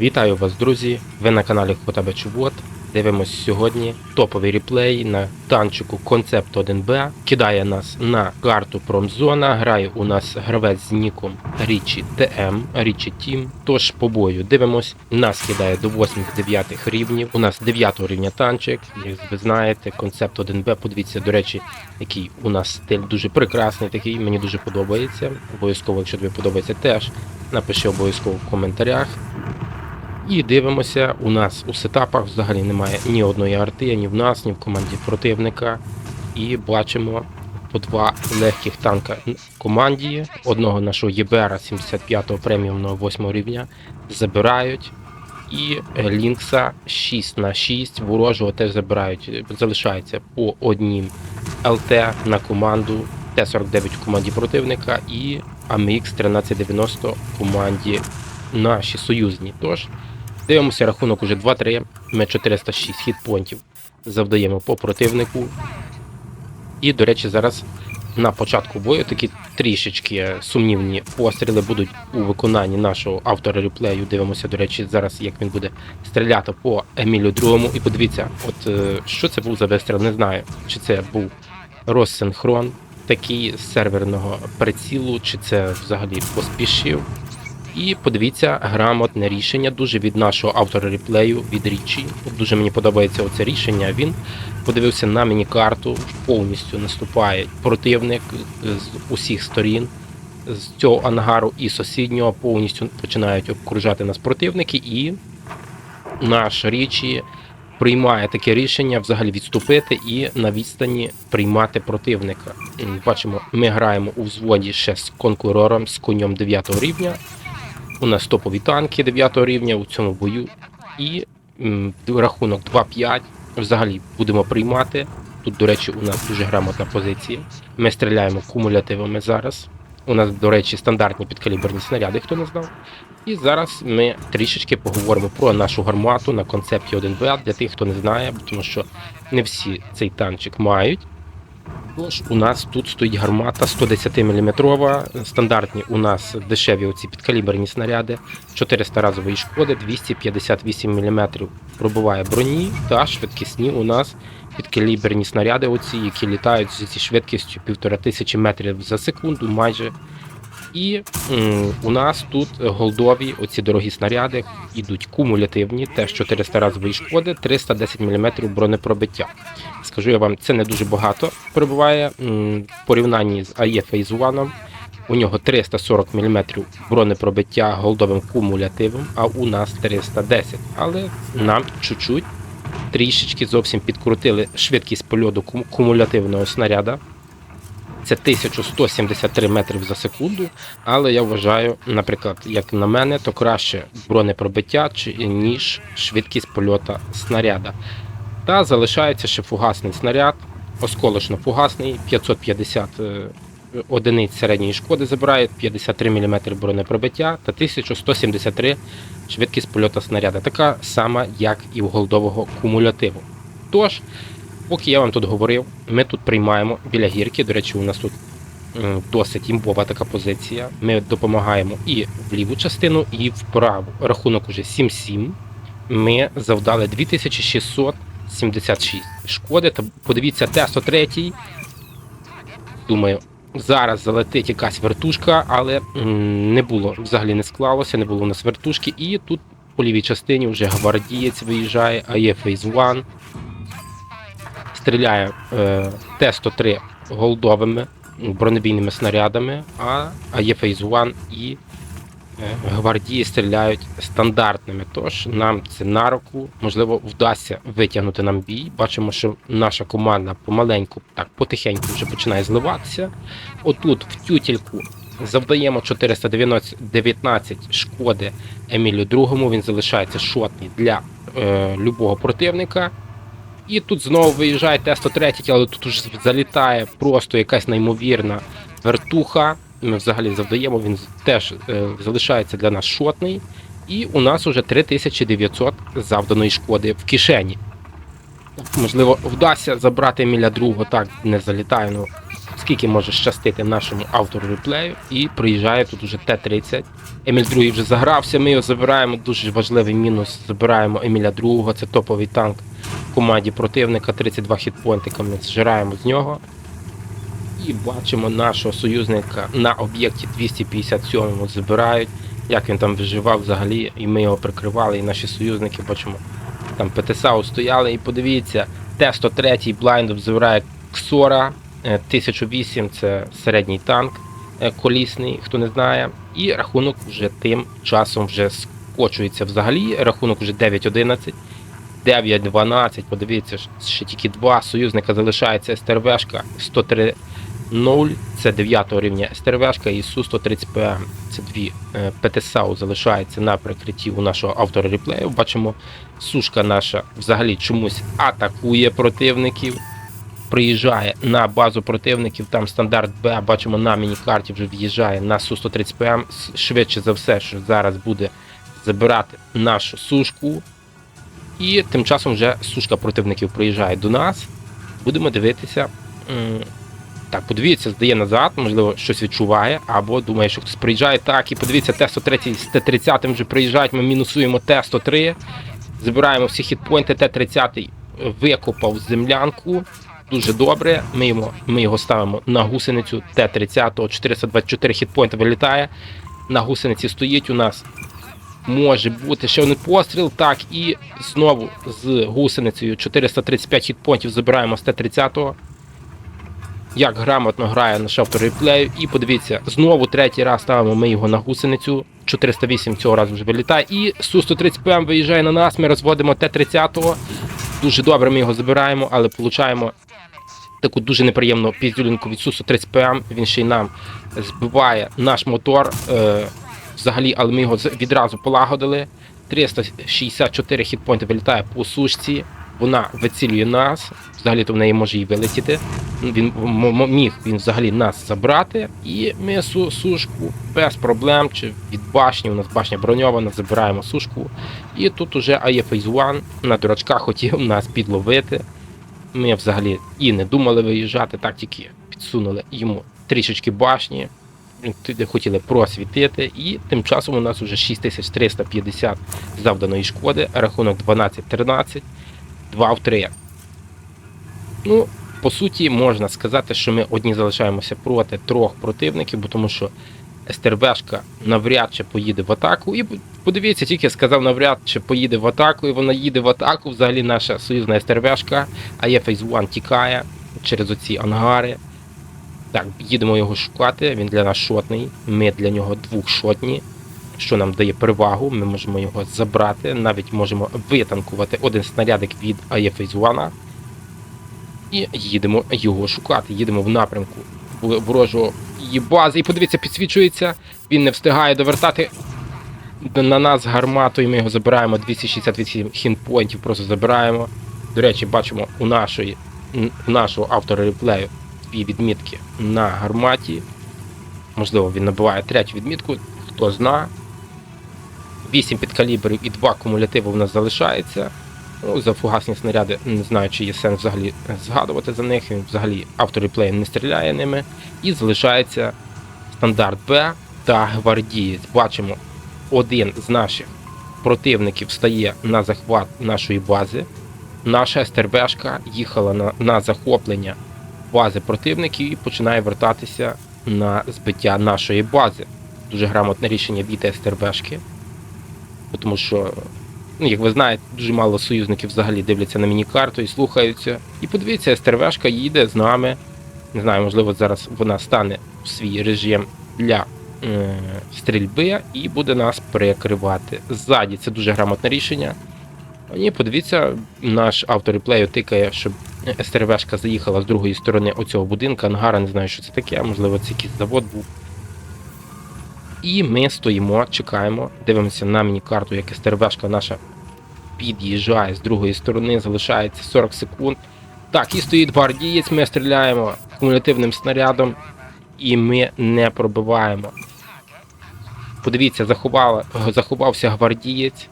Вітаю вас, друзі! Ви на каналі Хотабе Чубот. Дивимось сьогодні топовий реплей на танчику Концепт 1Б. Кидає нас на карту Промзона. Грає у нас гравець з ніком Річі ТМ, Річі Тім. Тож по бою дивимось. Нас кидає до 8-9 рівнів. У нас 9 рівня танчик. Як ви знаєте, концепт 1Б. Подивіться, до речі, який у нас стиль дуже прекрасний. Такий мені дуже подобається. Обов'язково, якщо тобі подобається, теж напиши обов'язково в коментарях. І дивимося, у нас у сетапах взагалі немає ні одної арти, ні в нас, ні в команді противника. І бачимо по два легких танка в команді. Одного нашого ЄБРа 75-го преміумного 8 рівня забирають. І Лінкса 6 на 6 ворожого теж забирають. Залишається по однім ЛТ на команду, Т-49 в команді противника і AMX 1390 в команді наші союзні. Тож Дивимося рахунок уже 2-3. Ми 406 хітпонтів завдаємо по противнику. І, до речі, зараз на початку бою такі трішечки сумнівні постріли будуть у виконанні нашого автора реплею. Дивимося, до речі, зараз як він буде стріляти по Емілю другому. І подивіться, от е, що це був за вистріл, не знаю. Чи це був розсинхрон такий з серверного прицілу, чи це взагалі поспішив. І подивіться, грамотне рішення дуже від нашого автора реплею від Річі. Дуже мені подобається оце рішення. Він подивився на міні-карту, повністю наступає противник з усіх сторін. З цього ангару і сусіднього повністю починають обкружати нас противники, і наш річі приймає таке рішення взагалі відступити і на відстані приймати противника. Бачимо, ми граємо у взводі ще з конкурором, з конем 9 рівня. У нас топові танки 9 рівня у цьому бою. І м, рахунок 2-5. Взагалі будемо приймати. Тут, до речі, у нас дуже грамотна позиція. Ми стріляємо кумулятивами зараз. У нас, до речі, стандартні підкаліберні снаряди, хто не знав. І зараз ми трішечки поговоримо про нашу гармату на концепті 1Б для тих, хто не знає, тому що не всі цей танчик мають. Тож у нас тут стоїть гармата 110 мм. Стандартні у нас дешеві оці підкаліберні снаряди, 400 разової шкоди, 258 мм пробиває броні та швидкісні у нас підкаліберні снаряди, оці, які літають зі швидкістю 1500 метрів за секунду майже. І м, у нас тут голдові оці дорогі снаряди ідуть кумулятивні, теж 400 разової шкоди, 310 мм бронепробиття. Скажу я вам, це не дуже багато перебуває м, в порівнянні з Phase 1. У нього 340 мм бронепробиття голдовим кумулятивом, а у нас 310. Але нам чуть-чуть трішечки зовсім підкрутили швидкість польоту кумулятивного снаряда. Це 1173 метрів за секунду, але я вважаю, наприклад, як на мене, то краще бронепробиття, ніж швидкість польота снаряда. Та залишається ще фугасний снаряд, осколочно-фугасний, 550 е, одиниць середньої шкоди забирає, 53 мм бронепробиття та 1173 швидкість польота снаряда. Така сама, як і в голдового кумулятиву. Тож, поки я вам тут говорив, ми тут приймаємо біля гірки. До речі, у нас тут досить імбова така позиція. Ми допомагаємо і в ліву частину, і в праву. Рахунок уже 7-7. Ми завдали 2676 шкоди. Та подивіться, Т-103. Думаю, зараз залетить якась вертушка, але не було, взагалі не склалося, не було у нас вертушки. І тут по лівій частині вже гвардієць виїжджає, а є Phase 1. Стріляє е, Т-103 голдовими бронебійними снарядами, а, є Phase 1 і е, гвардії стріляють стандартними. Тож нам це на руку, можливо, вдасться витягнути нам бій. Бачимо, що наша команда помаленьку, так потихеньку вже починає зливатися. Отут в тютільку завдаємо 419 шкоди Емілю другому. Він залишається шотний для е, любого противника. І тут знову виїжджає Т-103, але тут уже залітає просто якась неймовірна вертуха. Ми взагалі завдаємо, він теж е, залишається для нас шотний. І у нас уже 3900 завданої шкоди в кишені. Можливо, вдасться забрати міля другого, так не залітає, ну наскільки може щастити нашому автору реплею. І приїжджає тут уже Т-30. Еміль другий вже загрався, ми його забираємо. Дуже важливий мінус. Забираємо Еміля другого, це топовий танк в команді противника. 32 хітпойнтика ми зжираємо з нього. І бачимо нашого союзника на об'єкті 257 забирають. Як він там виживав взагалі, і ми його прикривали, і наші союзники бачимо. Там ПТСАУ стояли, і подивіться, Т-103 блайндом забирає Ксора, 1008 це середній танк е, колісний, хто не знає. І рахунок вже тим часом вже скочується взагалі. Рахунок вже 9-11. 9-12, подивіться, ще тільки два союзника залишається СТРВшка 103 0, це 9 рівня СТРВшка і Су-130ПМ. Це дві е, ПТСАУ залишається на прикритті у нашого автора реплею. Бачимо, сушка наша взагалі чомусь атакує противників. Приїжджає на базу противників, там стандарт Б, бачимо на міні-карті вже в'їжджає на Су-130ПМ. Швидше за все, що зараз буде забирати нашу сушку. І тим часом вже сушка противників приїжджає до нас. Будемо дивитися. Так, подивіться, здає назад, можливо, щось відчуває, або думає, що хтось приїжджає. Так, і подивіться, Т-103 з Т-30 вже приїжджають, ми мінусуємо Т-103, забираємо всі хітпойнти, Т-30 викопав землянку. Дуже добре. Ми його, ми його ставимо на гусеницю Т-30, 424 хітпойнти вилітає. На гусениці стоїть у нас може бути ще один постріл. Так, і знову з гусеницею 435 хітпонтів забираємо з Т-30. Як грамотно грає наш автор реплею. І подивіться, знову третій раз ставимо ми його на гусеницю. 408 цього разу вже вилітає. І Су-130ПМ виїжджає на нас, ми розводимо Т-30. Дуже добре ми його забираємо, але получаємо таку дуже неприємну піздюлінку від Су-130ПМ. Він ще й нам збиває наш мотор. Е, взагалі, але ми його відразу полагодили. 364 хітпойнти вилітає по сушці. Вона вицілює нас. Взагалі то в неї може і вилетіти. Він міг він взагалі нас забрати. І ми су- сушку без проблем. Чи від башні, у нас башня броньована, забираємо сушку. І тут уже AE Phase One на дурачках хотів нас підловити. Ми взагалі і не думали виїжджати, так тільки підсунули йому трішечки башні. Хотіли просвітити, і тим часом у нас вже 6350 завданої шкоди, рахунок 12-13, 2 в 3. Ну, по суті, можна сказати, що ми одні залишаємося проти трьох противників, бо тому що СТРВшка навряд чи поїде в атаку. І подивіться, тільки сказав навряд чи поїде в атаку, і вона їде в атаку. Взагалі наша союзна СТРВшка, а є Phase One тікає через оці ангари. Так, їдемо його шукати, він для нас шотний, ми для нього двохшотні, що нам дає перевагу, ми можемо його забрати, навіть можемо витанкувати один снарядик від AE Phase One. І їдемо його шукати. Їдемо в напрямку ворожого її. І подивіться, підсвічується, він не встигає довертати на нас гармату, і ми його забираємо. 268 хінпойнтів просто забираємо. До речі, бачимо у нашої, у нашого автора реплею дві відмітки на гарматі. Можливо, він набиває третю відмітку, хто зна. 8 підкалібрів і 2 кумулятиви у нас залишається. Ну, за фугасні снаряди не знаю, чи є сенс взагалі згадувати за них. Він взагалі автор реплею не стріляє ними. І залишається стандарт Б та гвардієць. Бачимо, один з наших противників стає на захват нашої бази. Наша СТРБшка їхала на, на захоплення бази противників і починає вертатися на збиття нашої бази. Дуже грамотне рішення від СТРБшки. Тому що, ну, як ви знаєте, дуже мало союзників взагалі дивляться на міні-карту і слухаються. І подивіться, СТРВшка їде з нами. Не знаю, можливо, зараз вона стане в свій режим для е, стрільби і буде нас перекривати. Ззаді це дуже грамотне рішення. Ні, подивіться, наш автор реплею тикає, щоб СТРВшка заїхала з другої сторони оцього будинку, ангара, не знаю, що це таке, можливо, це якийсь завод був. І ми стоїмо, чекаємо, дивимося на міні-карту, як СТРВшка наша під'їжджає з другої сторони, залишається 40 секунд. Так, і стоїть гвардієць, ми стріляємо кумулятивним снарядом, і ми не пробиваємо. Подивіться, заховала, заховався гвардієць.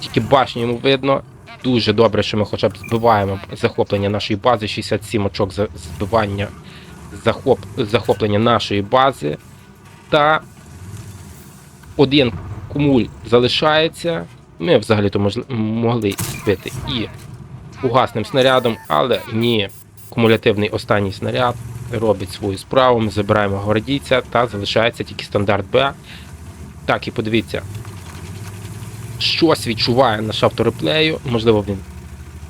Тільки башню йому видно. Дуже добре, що ми хоча б збиваємо захоплення нашої бази. 67 очок за збивання захоп, захоплення нашої бази. Та один кумуль залишається. Ми взагалі-то могли збити і угасним снарядом, але ні, кумулятивний останній снаряд робить свою справу. Ми забираємо гвардійця та залишається тільки стандарт Б. Так, і подивіться, щось відчуває наш автореплею. Можливо, він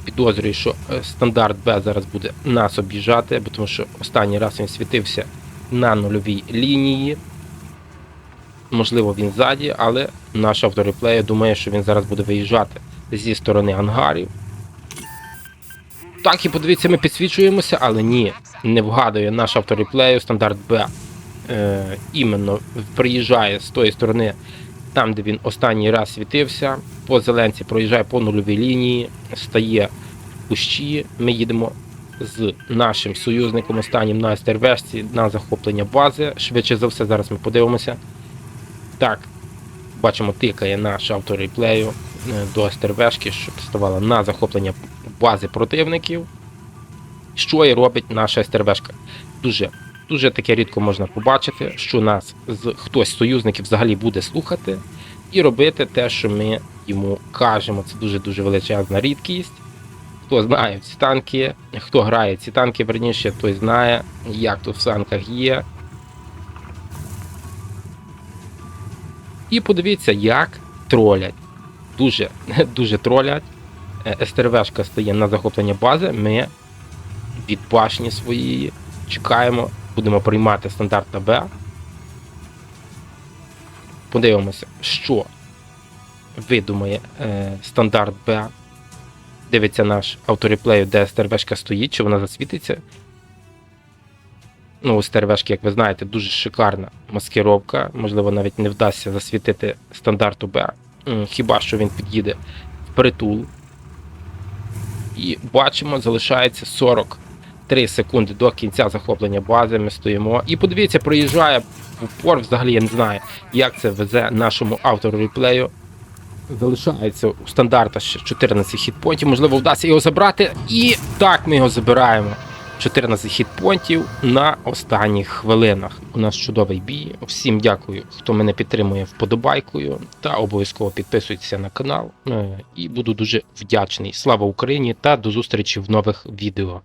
підозрює, що е, стандарт Б зараз буде нас об'їжджати, тому що останній раз він світився на нульовій лінії. Можливо, він ззаді, але наш автореплею думає, що він зараз буде виїжджати зі сторони ангарів. Так, і подивіться, ми підсвічуємося, але ні, не вгадує наш автореплею стандарт Б. Е, іменно приїжджає з тої сторони, там, де він останній раз світився. По зеленці проїжджає по нульовій лінії, стає в кущі. Ми їдемо з нашим союзником останнім на СТРВшці на захоплення бази. Швидше за все, зараз ми подивимося. Так, бачимо, тикає наш автореплею е, до СТРВшки, щоб ставала на захоплення бази противників. Що і робить наша СТРВшка. Дуже, дуже таке рідко можна побачити, що нас з хтось з союзників взагалі буде слухати і робити те, що ми йому кажемо. Це дуже-дуже величезна рідкість. Хто знає ці танки, хто грає ці танки, верніше, той знає, як тут в танках є. І подивіться, як тролять. Дуже, дуже тролять. Е, СТРВшка стає на захоплення бази. Ми від башні своєї чекаємо, будемо приймати стандарт на Б. Подивимося, що видумає е, стандарт Б. Дивиться наш автореплею, де СТРВшка стоїть, чи вона засвітиться. Ну, у СТРВшки, як ви знаєте, дуже шикарна маскировка. Можливо, навіть не вдасться засвітити стандарту Б. Хіба що він під'їде в притул. І бачимо, залишається 43 секунди до кінця захоплення бази. Ми стоїмо. І подивіться, проїжджає в упор. Взагалі я не знаю, як це везе нашому автору реплею. Залишається у стандарта ще 14 хітпонтів. Можливо, вдасться його забрати. І так ми його забираємо. 14 хітпонтів на останніх хвилинах. У нас чудовий бій. Всім дякую, хто мене підтримує вподобайкою. Та обов'язково підписуйтеся на канал. Е, І буду дуже вдячний. Слава Україні та до зустрічі в нових відео.